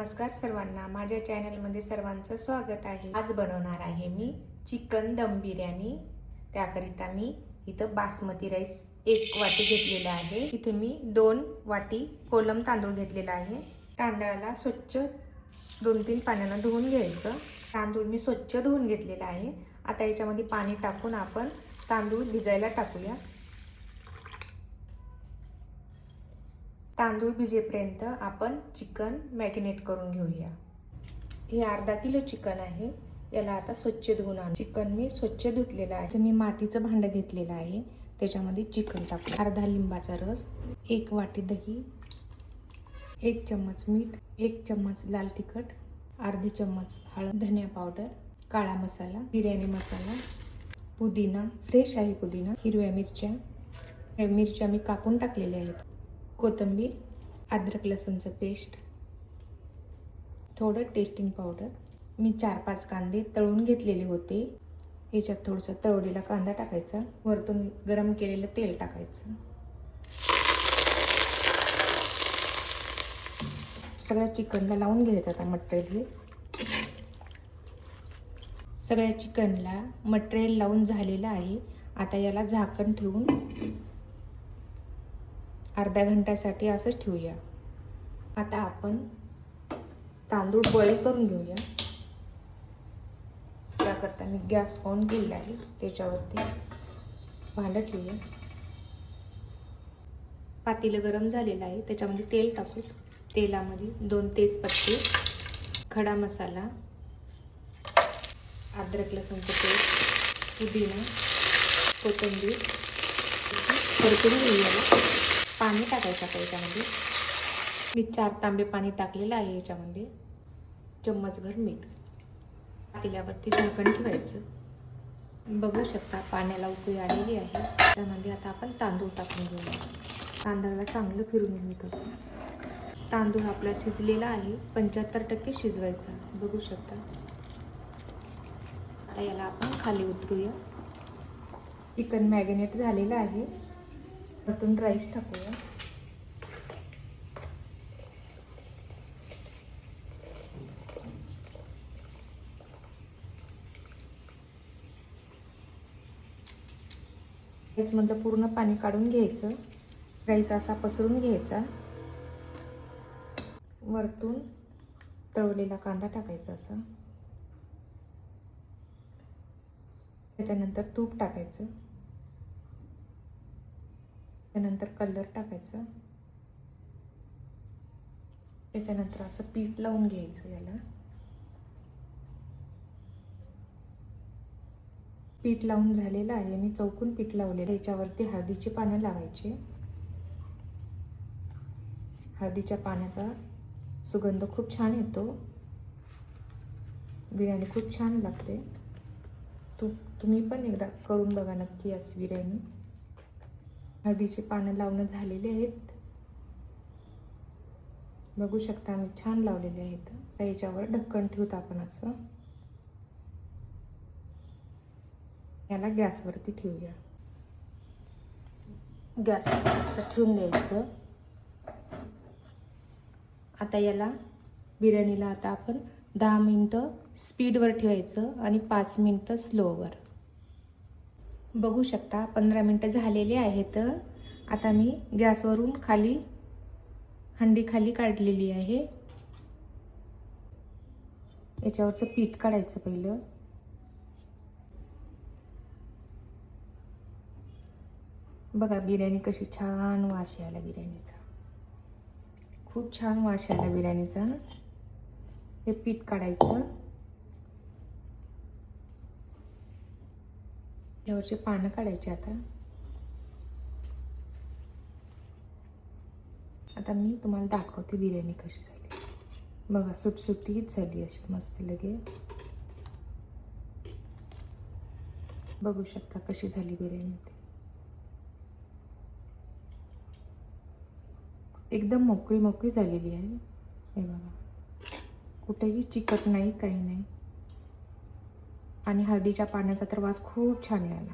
नमस्कार सर्वांना. माझ्या चॅनलमध्ये सर्वांचं स्वागत आहे. आज बनवणार आहे मी चिकन दम बिर्याणी. त्याकरिता मी इथं बासमती राईस एक वाटी घेतलेला आहे. इथे मी दोन वाटी कोलम तांदूळ घेतलेला आहे. तांदळाला स्वच्छ दोन तीन पाण्यानं धुवून घ्यायचं. तांदूळ मी स्वच्छ धुवून घेतलेला आहे. आता याच्यामध्ये पाणी टाकून आपण तांदूळ भिजायला टाकूया. तांदूळ भिजेपर्यंत आपण चिकन मॅरिनेट करून घेऊया. हे अर्धा किलो चिकन आहे. याला आता स्वच्छ धुवून आण. चिकन मी स्वच्छ धुतलेलं आहे. तर मी मातीचं भांडं घेतलेलं आहे. त्याच्यामध्ये चिकन टाकू. अर्धा लिंबाचा रस एक वाटी दही एक चम्मच मीठ एक चम्मच लाल तिखट अर्धी चम्मच हळद धनिया पावडर काळा मसाला बिर्याणी मसाला पुदिना फ्रेश आहे पुदिना हिरव्या मिरच्या. मिरच्या मी कापून टाकलेल्या आहेत. कोथिंबीर अद्रक लसूणचं पेस्ट थोडं टेस्टिंग पावडर मी चार पाच कांदे तळून घेतलेले होते. याच्यात थोडंसं तळवलेला कांदा टाकायचा. वरतून गरम केलेलं तेल टाकायचं. सगळ्या चिकनला लावून घ्यायचं आता मटेरियल हे. सगळ्या चिकनला मटेरियल लावून झालेलं आहे. आता याला झाकण ठेवून अर्ध्या घंट्यासाठी असंच ठेवूया. आता आपण तांदूळ बॉईल करून घेऊया. त्याकरता मी गॅस ऑन केलेला आहे. त्याच्यावरती भांडं ठेवूया. पातेलं गरम झालेलं आहे. त्याच्यामध्ये तेल टाकू. तेलामध्ये दोन तेजपत्ते खडा मसाला अद्रक लसूणचं पेस्ट पुदिना कोथिंबीर परतून घेऊया पाणी टाकायचं आता याच्यामध्ये. मी चार तांबे पाणी टाकलेलं आहे याच्यामध्ये. चम्मचभर मीठ तिल्यावरती झाकण ठेवायचं. बघू शकता पाण्याला उकळी आलेली आहे. त्यामध्ये आता आपण तांदूळ टाकून घेऊया तांदळाला चांगलं फिरून घेऊ तांदूळ आपला शिजलेला आहे. पंच्याहत्तर टक्के शिजवायचा. बघू शकता. आता याला आपण खाली उतरूया. चिकन मॅगनेट झालेलं आहे. वरतून राईस टाकूया. राईसमधलं पूर्ण पाणी काढून घ्यायचं. राईस असा पसरून घ्यायचा. वरतून तळलेला कांदा टाकायचा असा. त्याच्यानंतर तूप टाकायचं. त्यानंतर कलर टाकायचं. त्याच्यानंतर असं पीठ लावून घ्यायचं याला. पीठ लावून झालेलं आहे. मी चौकून पीठ लावलेलं याच्यावरती हळदीची पानं लावायची. हळदीच्या पाण्याचा सुगंध खूप छान येतो. बिर्याणी खूप छान लागते. तू तुम्ही पण एकदा करून बघा नक्की अशी बिर्याणी. हळदीची पानं लावणं झालेली आहेत. बघू शकता आम्ही छान लावलेले आहेत. तर याच्यावर ढक्कन ठेवतो आपण असं. याला गॅसवरती ठेवूया. गॅस असं ठेवून द्यायचं. आता याला बिर्याणीला आता आपण दहा मिनटं स्पीडवर ठेवायचं आणि पाच मिनटं स्लोवर बघू शकता. पंधरा मिनटं झालेले आहेत. आता मी गॅसवरून खाली हंडी खाली काढलेली आहे. याच्यावरचं पीठ काढायचं पहिलं. बघा बिर्याणी कशी छान वास यायला बिर्याणीचा. खूप छान वास यायला बिर्याणीचा. हे पीठ काढायचं. यावरची पानं काढायची आता. आता मी तुम्हाला दाखवते बिर्याणी कशी झाली. बघा सुटसुटीच झाली अशी मस्त लगे. बघू शकता कशी झाली बिर्याणी ती. एकदम मोकळी मोकळी झालेली आहे. हे बघा. कुठेही चिकट नाही काही नाही. आणि हळदीच्या पाण्याचा तर वास खूप छान यायला.